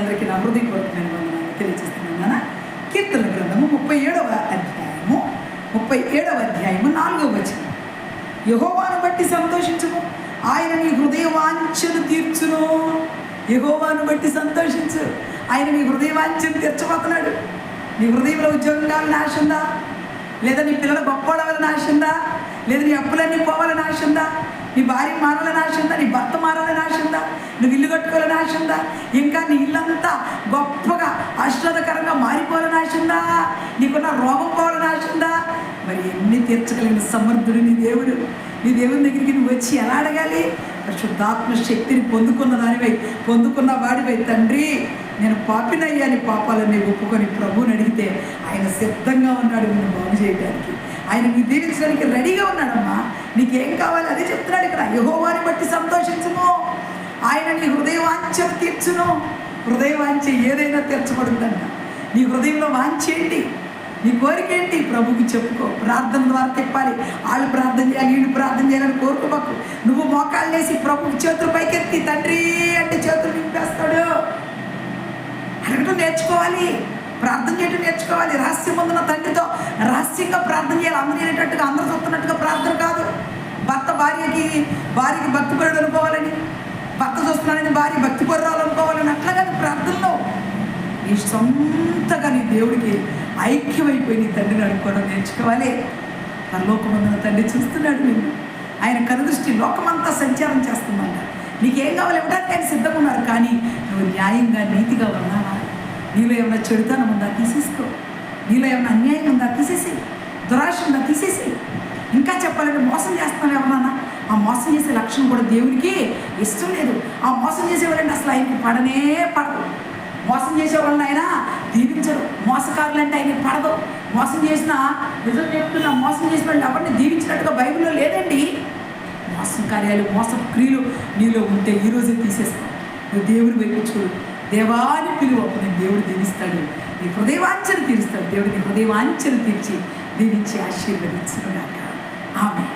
అందరికీ నా హృదయపూర్వకమైన వందనాలు తెలియజేస్తున్నాను నాన్న. కీర్తన గ్రంథము ముప్పై ఏడవ అధ్యాయము ముప్పై ఏడవ అధ్యాయము నాలుగవ వచనం. యహోవాను బట్టి సంతోషించము ఆయన నీ హృదయ వాంఛను తీర్చును. యహోవాను బట్టి సంతోషించు ఆయన నీ హృదయ వాంఛను తీర్చబోతున్నాడు. నీ హృదయంలో ఉద్యోగం కావాలని ఆశ ఉందా లేదా నీ పిల్లలు గొప్పవాళ్ళని ఆశ ఉందా లేదా నీ అప్పులన్నీ పోవాలని ఆశ ఉందా నీ భార్య మారాలని ఆశ ఉందా నీ భర్త మారాలని ఆశ కట్టుకోవాలని ఇంకా నీ ఇల్లంతా గొప్పగా ఆశీర్వాదకరంగా మారిపోవాలని ఆశ నీకున్న రోగం పోవాలని ఆశ మరి ఎన్ని తీర్చగలిగిన సమర్థుడు నీ దేవుడు? నీ దేవుని దగ్గరికి నువ్వు వచ్చి ఎలా అడగాలి? పరిశుద్ధాత్మ శక్తిని పొందుకున్న దానివై పొందుకున్న వాడివై. తండ్రి నేను పాపినయ్యాని పాపాలన్నీ ఒప్పుకొని ప్రభువుని అడిగితే ఆయన సిద్ధంగా ఉన్నాడు నిన్ను బాగు చేయడానికి ఆయన విధించడానికి దీవించడానికి రెడీగా ఉన్నాడమ్మా. నీకేం కావాలి అదే చెప్తున్నాడు ఇక్కడ. యహోవాని బట్టి సంతోషించము. ఆయన నీ హృదయ వాంఛను తీర్చును. హృదయ వాంఛ ఏదైనా తీర్చబడుతుందంట. నీ హృదయంలో వాంఛ నీ కోరిక ఏంటి? ప్రభుకి చెప్పుకో. ప్రార్థన ద్వారా తిప్పాలి. వాళ్ళు ప్రార్థన చేయాలి వీళ్ళు ప్రార్థన చేయాలని కోరుకోబాకు నువ్వు మోకాలు వేసి ప్రభుకి చేతులు పైకెత్తి తండ్రి అంటే చేతులు నింపేస్తాడు. అడగటం నేర్చుకోవాలి. ప్రార్థన చేయటం నేర్చుకోవాలి. రహస్యం ఉన్న తండ్రితో రహస్యంగా ప్రార్థన చేయాలి. అందరూ అనేటట్టుగా అందరూ చూస్తున్నట్టుగా ప్రార్థన కాదు. భర్త భార్యకి భార్యకి భక్తి పడడం భక్త చూస్తున్నాడని భార్య భక్తి పరురాలు అనుకోవాలని అట్లా కాదు ప్రార్థనలో నీ సొంతగా నీ దేవుడికి ఐక్యమైపోయి నీ తండ్రిని అనుకోవడం నేర్చుకోవాలి. పరలోకమందున తండ్రి చూస్తున్నాడు నేను ఆయన కనుదృష్టి లోకమంతా సంచారం చేస్తుందంట. నీకేం కావాలి? ఇవ్వడానికి ఆయన సిద్ధంగా ఉన్నారు. కానీ నువ్వు న్యాయంగా నీతిగా ఉన్నావా? నీలో ఏమైనా చెడుతనం ఉందా? తీసేసుకో. నీలో ఏమైనా అన్యాయం ఉందా? తీసేసి దురాశ ఉందా? తీసేసి ఇంకా చెప్పాలంటే మోసం చేస్తాను ఎవరన్నా? ఆ మోసం చేసే లక్షణం కూడా దేవునికి ఇష్టం లేదు. ఆ మోసం చేసేవాళ్ళంటే అసలు ఆయనకి పడనే పడదు. మోసం చేసే వాళ్ళని ఆయన దీవించరు మోసకారులు అంటే ఆయనకి పడదు. మోసం చేసిన నిజం చెప్తున్నా మోసం చేసిన వాళ్ళు ఎవరిని దీవించినట్టుగా బైబిల్లో లేదండి. మోసం కార్యాలు మోసం క్రియలు నీలో ఉంటే ఈ తీసేస్తాను నువ్వు దేవుని వైపు దేవాన్ని దేవాని పిలువ నేను దేవుడు దీవిస్తాడు. నీ హృదయవాంఛను తీరుస్తాడు. దేవుడు నీ హృదయవాంఛను తీర్చి దీవించి ఆశీర్వదించుకున్నాక ఆమె